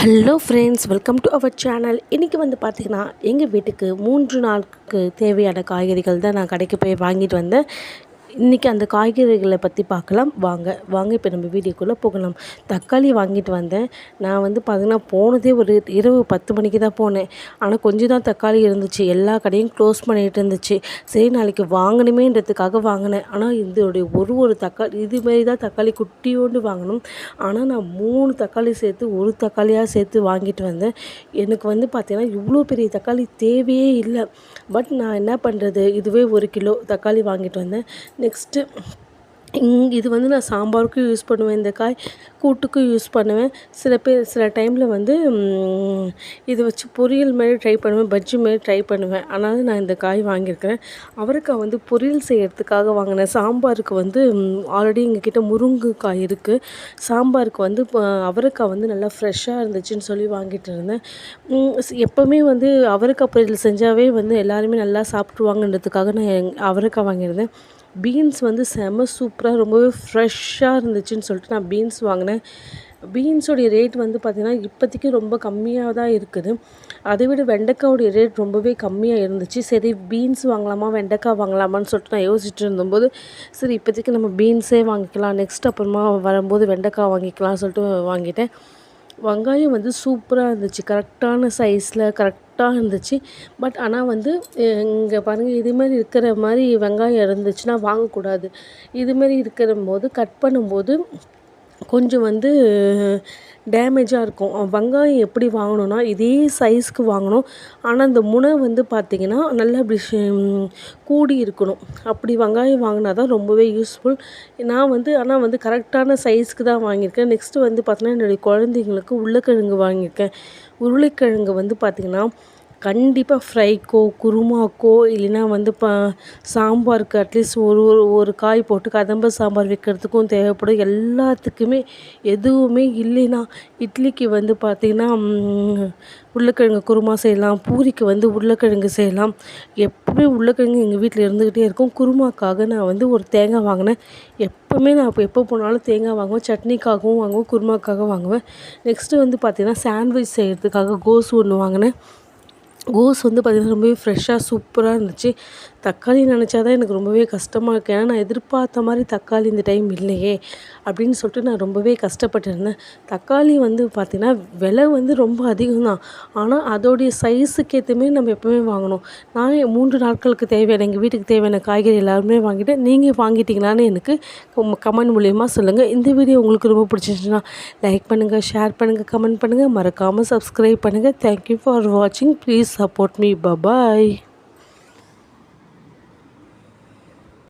Hello friends welcome to our channel இன்றைக்கி வந்து பார்த்திங்கன்னா எங்கள் வீட்டுக்கு மூன்று நாளுக்கு தேவையான காய்கறிகள் தான் நான் கடைக்கு போய் வாங்கிட்டு வந்தேன். இன்றைக்கி அந்த காய்கறிகளை பற்றி பார்க்கலாம். வாங்க வாங்க இப்போ நம்ம வீடியோக்குள்ளே போகலாம். தக்காளி வாங்கிட்டு வந்தேன். நான் வந்து பார்த்திங்கன்னா போனதே ஒரு இரவு பத்து மணிக்கு தான் போனேன். ஆனால் கொஞ்சம் தான் தக்காளி இருந்துச்சு. எல்லா கடையும் க்ளோஸ் பண்ணிகிட்டு இருந்துச்சு. சரி நாளைக்கு வாங்கணுமேன்றதுக்காக வாங்கினேன். ஆனால் இதோடைய ஒரு ஒரு தக்காளி இதுமாரி தான் தக்காளி குட்டியோண்டு வாங்கணும். ஆனால் நான் மூணு தக்காளி சேர்த்து ஒரு தக்காளியாக சேர்த்து வாங்கிட்டு வந்தேன். எனக்கு வந்து பார்த்திங்கன்னா இவ்வளோ பெரிய தக்காளி தேவையே இல்லை. பட் நான் என்ன பண்ணுறது இதுவே ஒரு கிலோ தக்காளி வாங்கிட்டு வந்தேன். நெக்ஸ்ட்டு இது வந்து நான் சாம்பாருக்கும் யூஸ் பண்ணுவேன் இந்த காய் கூட்டுக்கும் யூஸ் பண்ணுவேன். சில பேர் சில டைமில் வந்து இதை வச்சு பொரியல் மாரி ட்ரை பண்ணுவேன் பஜ்ஜி மாரி ட்ரை பண்ணுவேன். ஆனால் நான் இந்த காய் வாங்கியிருக்கிறேன். அவரைக்காய் வந்து பொரியல் செய்கிறதுக்காக வாங்கினேன். சாம்பாருக்கு வந்து ஆல்ரெடி எங்ககிட்ட முருங்கைக்காய் இருக்குது சாம்பாருக்கு வந்து அவரைக்காய் வந்து நல்லா ஃப்ரெஷ்ஷாக இருந்துச்சுன்னு சொல்லி வாங்கிட்டு இருந்தேன். எப்போவுமே வந்து அவரைக்காய் பொரியல் செஞ்சாவே வந்து எல்லாருமே நல்லா சாப்பிட்ருவாங்கன்றதுக்காக நான் அவரைக்காய் வாங்கியிருந்தேன். பீன்ஸ் வந்து செம சூப்பராக ரொம்பவே ஃப்ரெஷ்ஷாக இருந்துச்சுன்னு சொல்லிட்டு நான் பீன்ஸ் வாங்கினேன். பீன்ஸோடைய ரேட் வந்து பார்த்திங்கன்னா இப்போதைக்கு ரொம்ப கம்மியாக தான் இருக்குது. அதை விட வெண்டைக்காவுடைய ரேட் ரொம்பவே கம்மியாக இருந்துச்சு. சரி பீன்ஸ் வாங்கலாமா வெண்டைக்காய் வாங்கலாமான்னு சொல்லிட்டு நான் யோசிச்சுட்டு இருந்தபோது சரி இப்போதைக்கு நம்ம பீன்ஸே வாங்கிக்கலாம். நெக்ஸ்ட் அப்புறமா வரும்போது வெண்டைக்காய் வாங்கிக்கலாம்னு சொல்லிட்டு வாங்கிட்டேன். வெங்காயம் வந்து சூப்பராக இருந்துச்சு. கரெக்டான சைஸில் கரெக்ட் சாஃப்டாக இருந்துச்சு. பட் ஆனால் வந்து இங்கே பாருங்கள் இதுமாரி இருக்கிற மாதிரி வெங்காயம் இருந்துச்சுன்னா வாங்கக்கூடாது. இதுமாரி இருக்கிற போது கட் பண்ணும்போது கொஞ்சம் வந்து டேமேஜாக இருக்கும். வெங்காயம் எப்படி வாங்கணும்னா இதே சைஸ்க்கு வாங்கணும். ஆனால் இந்த முனை வந்து பார்த்திங்கன்னா நல்லா அப்படி கூடி இருக்கணும். அப்படி வெங்காயம் வாங்கினா தான் ரொம்பவே யூஸ்ஃபுல் நான் வந்து ஆனால் வந்து கரெக்டான சைஸ்க்கு தான் வாங்கியிருக்கேன். நெக்ஸ்ட்டு வந்து பார்த்திங்கன்னா என்னுடைய குழந்தைங்களுக்கு உருளைக்கிழங்கு வாங்கியிருக்கேன். உருளைக்கிழங்கு வந்து பார்த்திங்கன்னா கண்டிப்பாக ஃப்ரைக்கோ குருமாக்கோ இல்லைன்னா வந்து ப சாம்பாருக்கு அட்லீஸ்ட் ஒரு ஒரு ஒரு காய் போட்டு கதம்ப சாம்பார் வைக்கிறதுக்கும் தேவைப்படும். எல்லாத்துக்குமே எதுவுமே இல்லைன்னா இட்லிக்கு வந்து பார்த்திங்கன்னா உருளைக்கிழங்கு குருமா செய்யலாம். பூரிக்கு வந்து உருளைக்கிழங்கு செய்யலாம். எப்பவுமே உருளைக்கிழங்கு எங்கள் வீட்டில் இருந்துக்கிட்டே இருக்கும். குருமாக்காக நான் வந்து ஒரு தேங்காய் வாங்கினேன். எப்போவுமே நான் இப்போ எப்போ போனாலும் தேங்காய் வாங்குவேன். சட்னிக்காகவும் வாங்குவேன் குருமாக்காக வாங்குவேன். நெக்ஸ்ட்டு வந்து பார்த்திங்கன்னா சாண்ட்விச் செய்கிறதுக்காக கோஸ் ஒன்று வாங்கினேன். கோஸ் வந்து பார்த்திங்கன்னா ரொம்பவே ஃப்ரெஷ்ஷாக சூப்பராக இருந்துச்சு. தக்காளி நினச்சா தான் எனக்கு ரொம்பவே கஷ்டமாக இருக்குது ஏன்னா நான் எதிர்பார்த்த மாதிரி தக்காளி இந்த டைம் இல்லையே அப்படின்னு சொல்லிட்டு நான் ரொம்பவே கஷ்டப்பட்டுருந்தேன். தக்காளி வந்து பார்த்திங்கன்னா விலை வந்து ரொம்ப அதிகம் தான் ஆனால் அதோடைய சைஸுக்கு ஏற்றமே நம்ம எப்போவுமே வாங்கணும். நான் மூன்று நாட்களுக்கு தேவையான எங்கள் வீட்டுக்கு தேவையான காய்கறி எல்லாருமே வாங்கிட்டேன் நீங்கள் வாங்கிட்டீங்களான்னு எனக்கு கமெண்ட் மூலியமாக சொல்லுங்கள் இந்த வீடியோ உங்களுக்கு ரொம்ப பிடிச்சிருந்துச்சுன்னா லைக் பண்ணுங்கள் ஷேர் பண்ணுங்கள் கமெண்ட் பண்ணுங்கள் மறக்காமல் சப்ஸ்கிரைப் பண்ணுங்கள் தேங்க்யூ ஃபார் வாட்சிங் please support me. Bye bye.